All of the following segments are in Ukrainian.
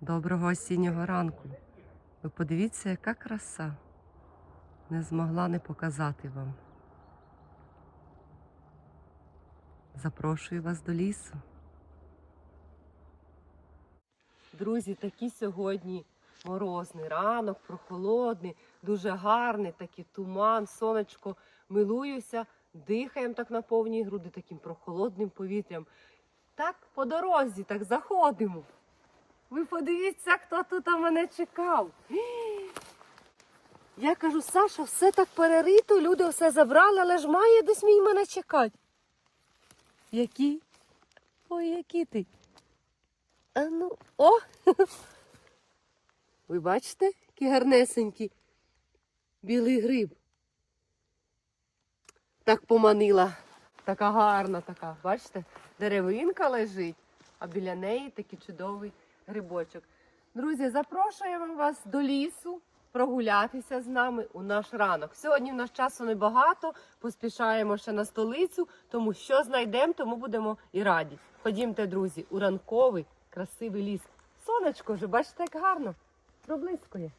Доброго осіннього ранку. Ви подивіться, яка краса. Не змогла не показати вам. Запрошую вас до лісу. Друзі, такий сьогодні морозний ранок, прохолодний, дуже гарний, такий туман, сонечко. Милуюся, дихаємо так на повній груди таким прохолодним повітрям. Так по дорозі, так заходимо. Ви подивіться, хто тут мене чекав. Я кажу, Саша, все так перерито, люди все забрали, але ж має десь мій мене чекати. Які? Ой, які ти? А ну, о! Ви бачите, який гарнесенький білий гриб. Так поманила. Така гарна така. Бачите, деревинка лежить, а біля неї такий чудовий грибочок. Друзі, запрошуємо вас до лісу прогулятися з нами у наш ранок. Сьогодні в нас часу небагато, поспішаємо ще на столицю, тому що знайдемо, тому будемо і раді. Ходімте, друзі, у ранковий красивий ліс. Сонечко вже, бачите, як гарно, проблискує.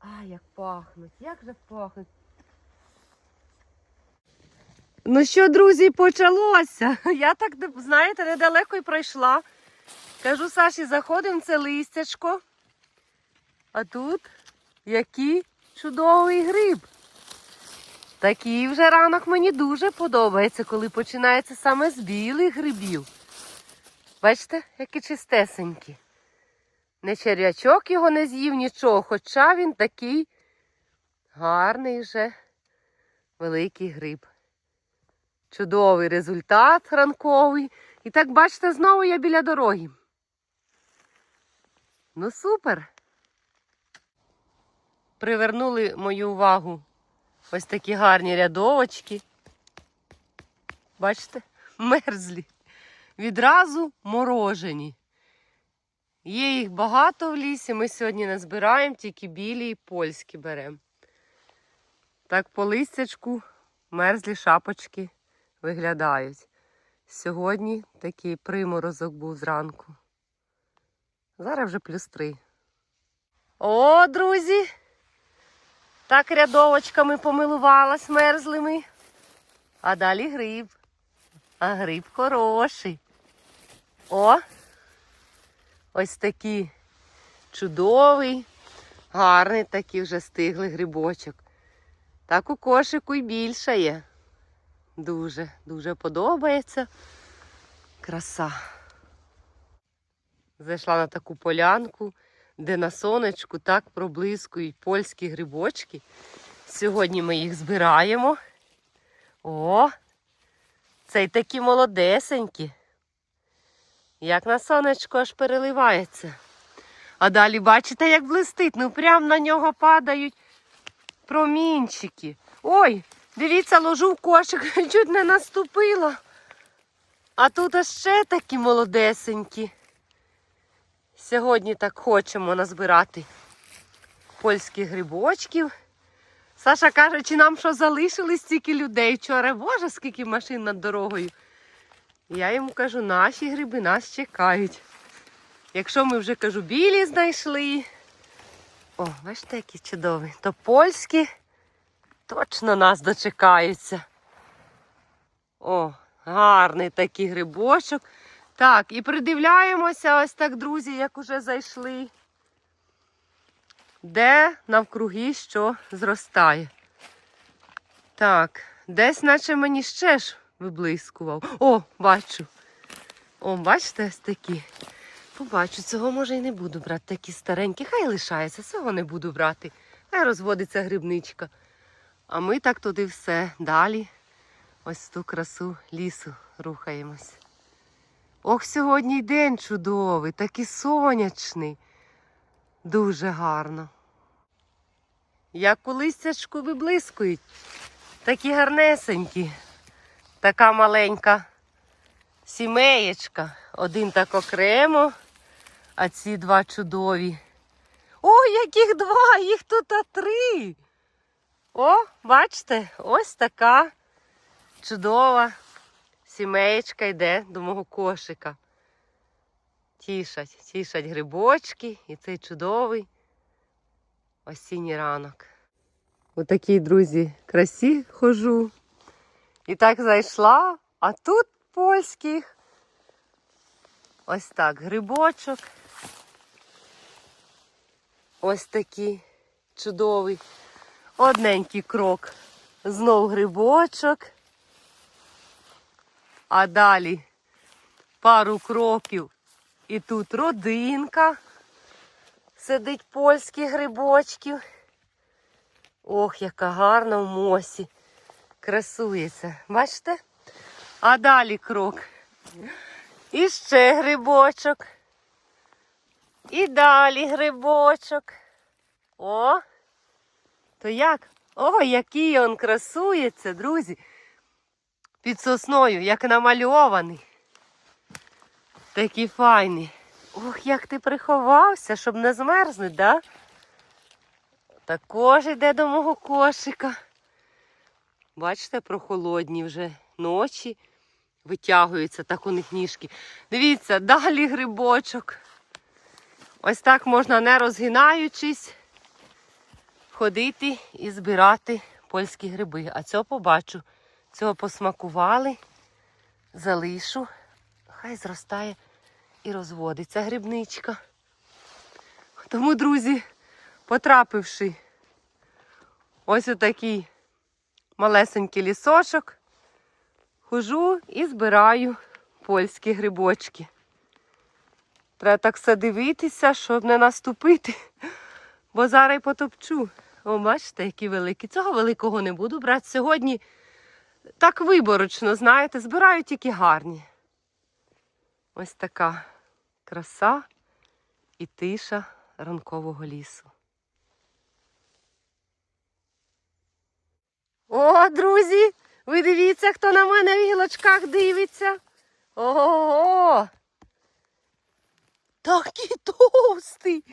А, як пахнуть, як же пахнуть. Ну що, друзі, почалося. Я так, знаєте, недалеко й пройшла. Кажу, Саші, заходимо це листячко. А тут який чудовий гриб. Такий вже ранок мені дуже подобається, коли починається саме з білих грибів. Бачите, які чистесенькі. Не черв'ячок його не з'їв нічого, хоча він такий гарний вже великий гриб. Чудовий результат ранковий. І так, бачите, знову я біля дороги. Ну, супер. Привернули мою увагу ось такі гарні рядовочки. Бачите, мерзлі. Відразу морожені. Є їх багато в лісі. Ми сьогодні не збираємо, тільки білі і польські беремо. Так по листячку мерзлі шапочки виглядають. Сьогодні такий приморозок був зранку. Зараз вже плюс три. О, друзі! Так рядовочками помилувалась мерзлими. А далі гриб. А гриб хороший. О! Ось такий чудовий, гарний такий вже стиглий грибочок. Так у кошику й більше є. Дуже, дуже подобається. Краса. Зайшла на таку полянку, де на сонечку так проблискують польські грибочки. Сьогодні ми їх збираємо. О! Цей такі молодесенькі. Як на сонечко аж переливається. А далі бачите, як блистить. Ну прямо на нього падають промінчики. Ой, дивіться, ложу в кошик, чуть не наступила. А тут ще такі молодесенькі. Сьогодні так хочемо назбирати польських грибочків. Саша каже, чи нам що залишились стільки людей вчора. Боже, скільки машин над дорогою. Я йому кажу, наші гриби нас чекають. Якщо ми вже кажу, білі знайшли. О, бачите, які чудові. То польські точно нас дочекаються. О, гарний такий грибочок. Так, і придивляємося ось так, друзі, як уже зайшли. Де навкруги що зростає. Так, десь наче мені ще ж виблискував. О, бачу. О, бачите, ось такі. Побачу, цього може і не буду брати. Такі старенькі, хай лишається, цього не буду брати. Хай розводиться грибничка. А ми так туди все. Далі ось ту красу лісу рухаємось. Ох, сьогодні день чудовий, такий сонячний. Дуже гарно. Як у листячку виблискують. Такі гарнесенькі. Така маленька сімеєчка. Один так окремо, а ці два чудові. Ой, яких два! Їх тут а три. О, бачите, ось така чудова сімеєчка йде до мого кошика. Тішать, тішать грибочки і цей чудовий осінній ранок. У такій, друзі, красі хожу. І так зайшла, а тут польських. Ось так, грибочок. Ось такий чудовий. Одненький крок. Знов грибочок. А далі пару кроків. І тут родинка. Сидить польських грибочків. Ох, яка гарна в мосі. Красується. Бачите? А далі крок. І ще грибочок. І далі грибочок. О! То як? О, який він красується, друзі. Під сосною, як намальований. Такий файний. Ох, як ти приховався, щоб не змерзнуть, да? Також йде до мого кошика. Бачите, прохолодні вже ночі. Витягуються так у них ніжки. Дивіться, далі грибочок. Ось так можна, не розгинаючись, ходити і збирати польські гриби. А цього побачу. Цього посмакували, залишу. Хай зростає і розводиться грибничка. Тому, друзі, потрапивши ось у такий малесенький лісочок, хожу і збираю польські грибочки. Треба так все дивитися, щоб не наступити, бо зараз потопчу. О, бачите, які великі. Цього великого не буду брати. Сьогодні так виборочно, знаєте, збираю тільки гарні. Ось така краса і тиша ранкового лісу. О, друзі, ви дивіться, хто на мене в гілочках дивиться. Ого! Такий товстий.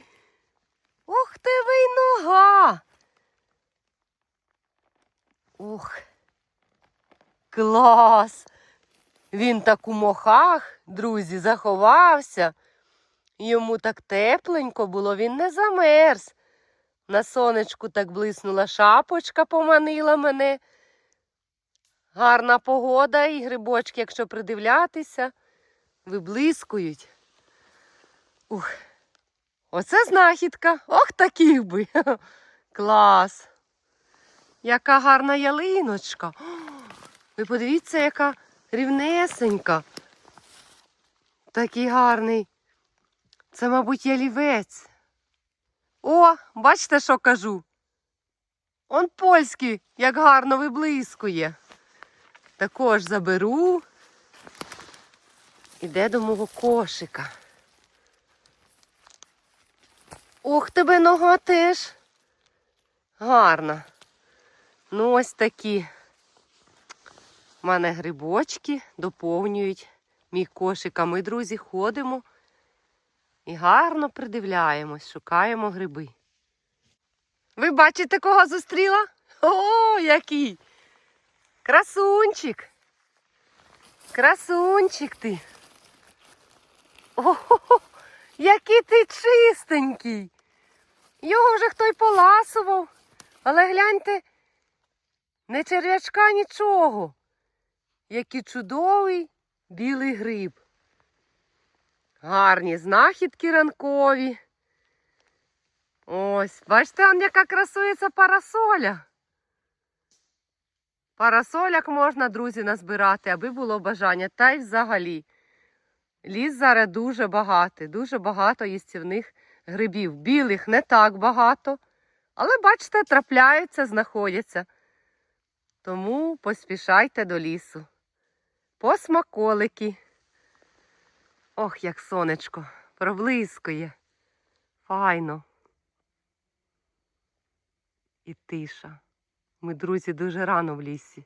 Ох ти ви нога. Ух. Клас! Він так у мохах, друзі, заховався. Йому так тепленько було, він не замерз. На сонечку так блиснула шапочка, поманила мене. Гарна погода і грибочки, якщо придивлятися, виблискують. Ух, оце знахідка. Ох, таких би. Клас. Яка гарна ялиночка. Ви подивіться, яка рівнесенька. Такий гарний. Це, мабуть, ялівець. О, бачите, що кажу? Он польський, як гарно виблискує. Також заберу. Іде до мого кошика. Ох, тебе нога теж. Гарна. Ну, ось такі. У мене грибочки доповнюють мій кошик. А ми, друзі, ходимо і гарно придивляємось, шукаємо гриби. Ви бачите, кого зустріла? О, який! Красунчик! Красунчик ти! О, який ти чистенький! Його вже хто й поласував, але гляньте, не черв'ячка нічого. Який чудовий білий гриб. Гарні знахідки ранкові. Ось, бачите, он яка красується парасоля. Парасоляк можна, друзі, назбирати, аби було бажання. Та й взагалі. Ліс зараз дуже багатий, дуже багато їстівних грибів. Білих не так багато, але, бачите, трапляються, знаходяться. Тому поспішайте до лісу. По смаколики. Ох, як сонечко, проблискує. Файно. І тиша. Ми, друзі, дуже рано в лісі.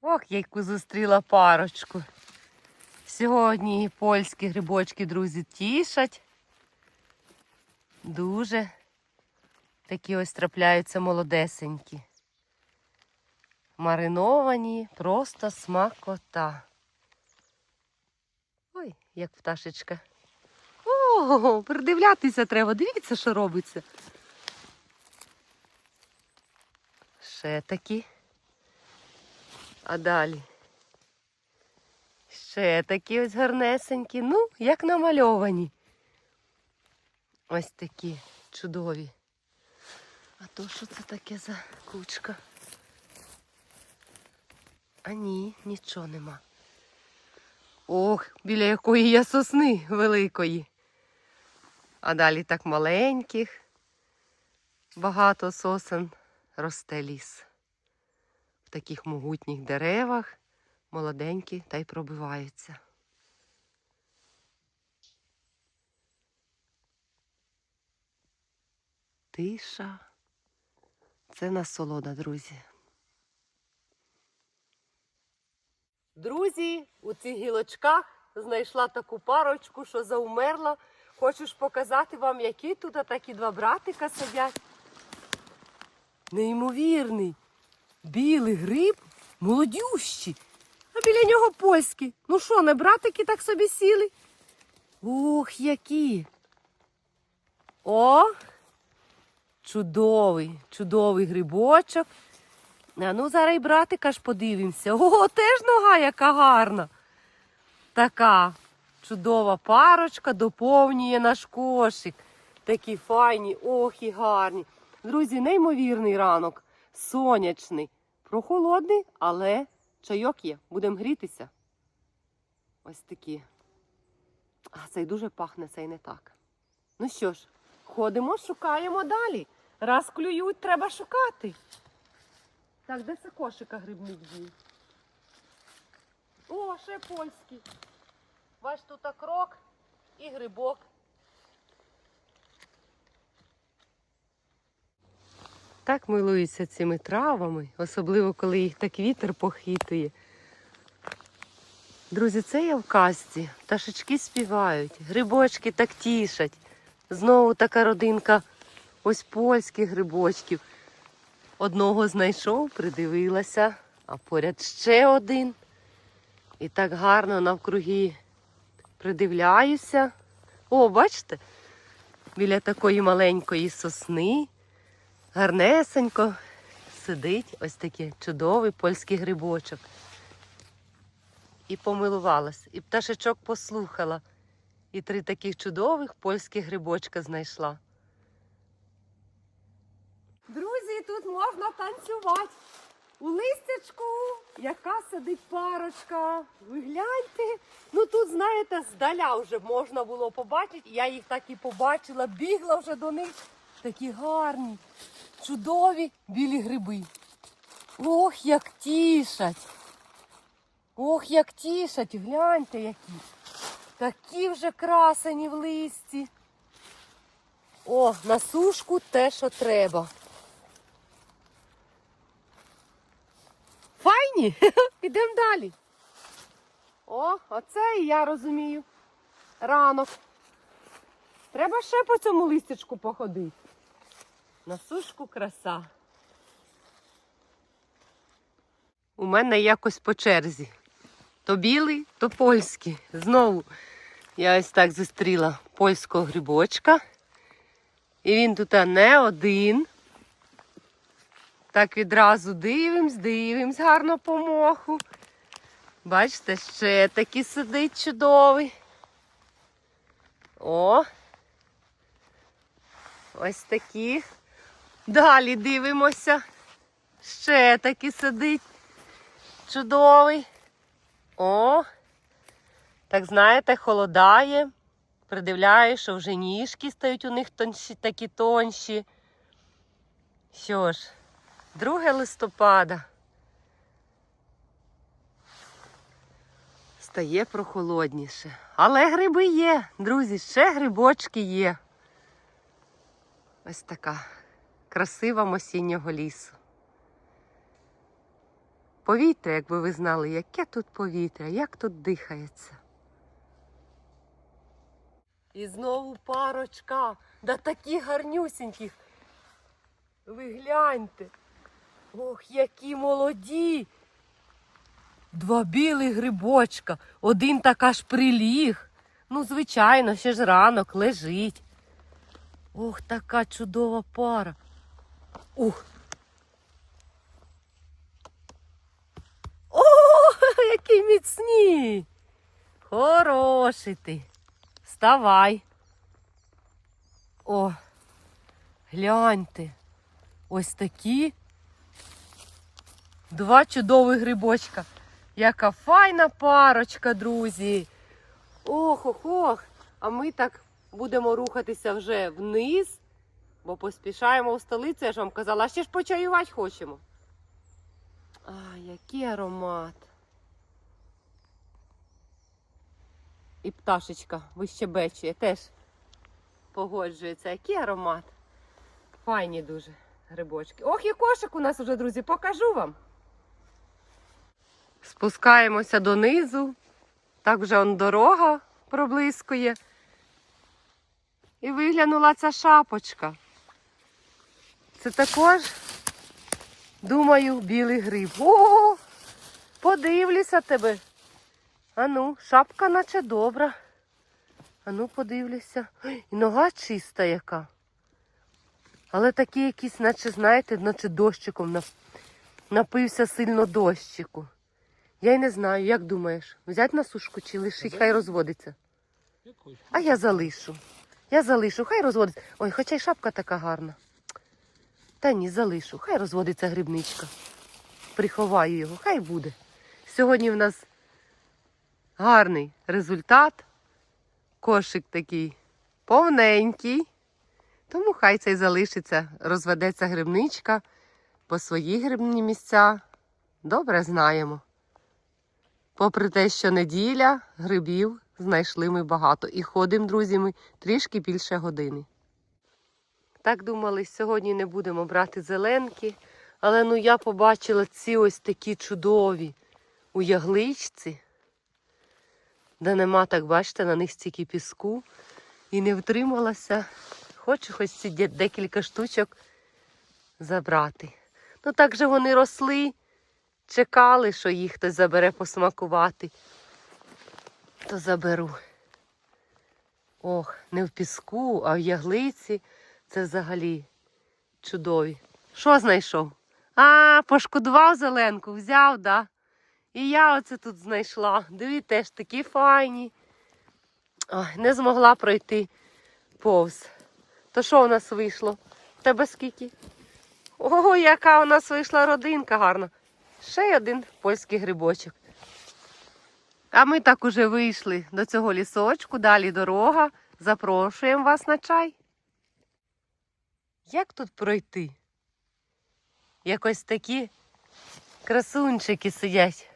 Ох, яйку зустріла парочку. Сьогодні польські грибочки, друзі, тішать. Дуже такі ось трапляються молодесенькі. Мариновані, просто смакота. Ой, як пташечка. О, придивлятися треба. Дивіться, що робиться. Ще такі. А далі. Ще такі ось гарнесенькі. Ну, як намальовані. Ось такі чудові. А то що це таке за кучка? А ні, нічого нема. Ох, біля якої є сосни великої. А далі так маленьких, багато сосен росте ліс. В таких могутніх деревах молоденькі та й пробиваються. Тиша. Це насолода, друзі. Друзі, у цих гілочках знайшла таку парочку, що заумерла. Хочу ж показати вам, які тут такі два братика сидять. Неймовірний. Білий гриб, молодющий. А біля нього польський. Ну що, не братики так собі сіли? Ух, які. О! Чудовий, чудовий грибочок. А ну зараз і братика ж подивимося. О, теж нога яка гарна. Така чудова парочка доповнює наш кошик. Такі файні, ох і гарні. Друзі, неймовірний ранок. Сонячний. Прохолодний, але чайок є. Будемо грітися. Ось такі. А цей дуже пахне, цей не так. Ну що ж, ходимо, шукаємо далі. Раз клюють, треба шукати. Так, де це кошика грибник був? О, ще польський. Бач, тут крок і грибок. Так милуються цими травами, особливо коли їх так вітер похитує. Друзі, це я в казці. Пташечки співають, грибочки так тішать. Знову така родинка ось польських грибочків. Одного знайшов, придивилася, а поряд ще один. І так гарно навкруги придивляюся. О, бачите? Біля такої маленької сосни гарнесенько сидить ось такий чудовий польський грибочок. І помилувалась, і пташечок послухала, і три таких чудових польських грибочка знайшла. Друзі, тут можна танцювати. У листячку, яка сидить парочка. Ви гляньте. Ну тут, знаєте, здаля вже можна було побачити. Я їх так і побачила, бігла вже до них. Такі гарні, чудові білі гриби. Ох, як тішать. Ох, як тішать, гляньте які. Такі вже красені в листі. О, на сушку те, що треба. Файні? Ідемо далі. О, оце і я розумію. Ранок. Треба ще по цьому листячку походити. На сушку краса. У мене якось по черзі. То білий, то польський. Знову я ось так зустріла польського грибочка. І він тут не один. Так відразу дивимось, дивимось гарно по моху. Бачите, ще такий сидить чудовий. О! Ось такі. Далі дивимося. Ще такий сидить. Чудовий. О! Так знаєте, холодає. Придивляю, що вже ніжки стають у них тонші, такі тонші. Що ж, 2 листопада. Стає прохолодніше. Але гриби є, друзі, ще грибочки є. Ось така красива осіннього лісу. Повітря, якби ви знали, яке тут повітря, як тут дихається. І знову парочка, да такі гарнюсіньких. Ви гляньте. Ох, які молоді. Два білих грибочка, один так аж приліг. Ну, звичайно, ще ж ранок лежить. Ох, така чудова пара. Ух. О, які міцні. Хороший ти. Вставай. О, гляньте. Ось такі. Два чудових грибочка. Яка файна парочка, друзі. Ох, ох, ох. А ми так будемо рухатися вже вниз, бо поспішаємо у столицю, я ж вам казала, ще ж почаювати хочемо. А, який аромат. І пташечка вищебечує, теж погоджується. Який аромат. Файні дуже грибочки. Ох, і кошик у нас уже, друзі, покажу вам. Спускаємося донизу. Так вже он дорога проблискує. І виглянула ця шапочка. Це також, думаю, білий гриб. О, подивлюся тебе. Ану, шапка наче добра. Ану, подивлюся. І нога чиста яка. Але такі якісь, наче, знаєте, наче дощиком напився сильно дощику. Я й не знаю, як думаєш, взять на сушку чи лишить, хай розводиться. А я залишу. Я залишу, хай розводиться. Ой, хоча й шапка така гарна. Та ні, залишу, хай розводиться грибничка. Приховаю його, хай буде. Сьогодні в нас гарний результат. Кошик такий повненький. Тому хай цей залишиться, розведеться грибничка по свої грибні місця. Добре знаємо. Попри те, що неділя, грибів знайшли ми багато. І ходимо, друзі, ми трішки більше години. Так думали, сьогодні не будемо брати зеленки, але ну я побачила ці ось такі чудові у ягличці, де нема, так бачите, на них стільки піску. І не втрималася. Хочу хоч ці декілька штучок забрати. Ну так же вони росли, чекали, що їх хтось забере посмакувати. То заберу. Ох, не в піску, а в яглиці. Це взагалі чудові. Що знайшов? А, пошкодував зеленку, взяв, да? І я оце тут знайшла. Дивіться, теж такі файні. Ой, не змогла пройти повз. То що у нас вийшло? Тебе скільки? Ого, яка у нас вийшла родинка гарна. Ще один польський грибочок. А ми так уже вийшли до цього лісочку, далі дорога. Запрошуємо вас на чай. Як тут пройти? Якось такі красунчики сидять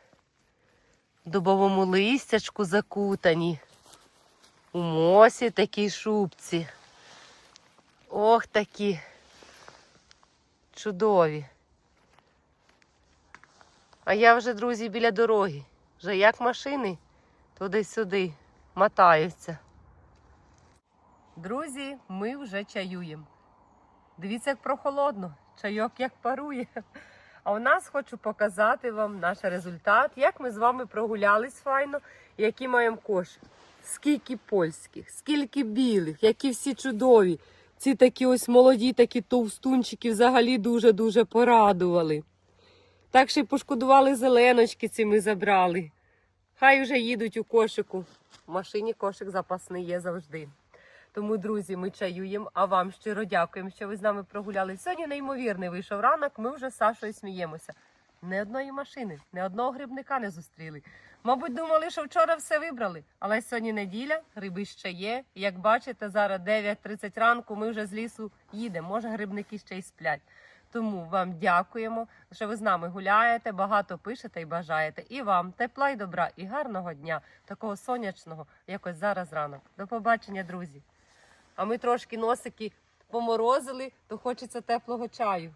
в дубовому листячку закутані. У мосі такій шубці. Ох, такі чудові. А я вже, друзі, біля дороги. Вже як машини туди-сюди мотаються. Друзі, ми вже чаюємо. Дивіться, як прохолодно, чайок як парує. А у нас хочу показати вам наш результат, як ми з вами прогулялись файно, які маємо кошик. Скільки польських, скільки білих, які всі чудові. Ці такі ось молоді, такі товстунчики взагалі дуже-дуже порадували. Так ще й пошкодували зеленочки ці ми забрали. Хай вже їдуть у кошику. В машині кошик запасний є завжди. Тому, друзі, ми чаюємо, а вам щиро дякуємо, що ви з нами прогуляли. Сьогодні неймовірний вийшов ранок, ми вже з Сашою сміємося. Ні одної машини, ні одного грибника не зустріли. Мабуть, думали, що вчора все вибрали, але сьогодні неділя, гриби ще є. Як бачите, зараз 9.30 ранку ми вже з лісу їдемо. Може, грибники ще й сплять. Тому вам дякуємо, що ви з нами гуляєте, багато пишете і бажаєте. І вам тепла і добра, і гарного дня, такого сонячного, якось зараз ранок. До побачення, друзі. А ми трошки носики поморозили, то хочеться теплого чаю.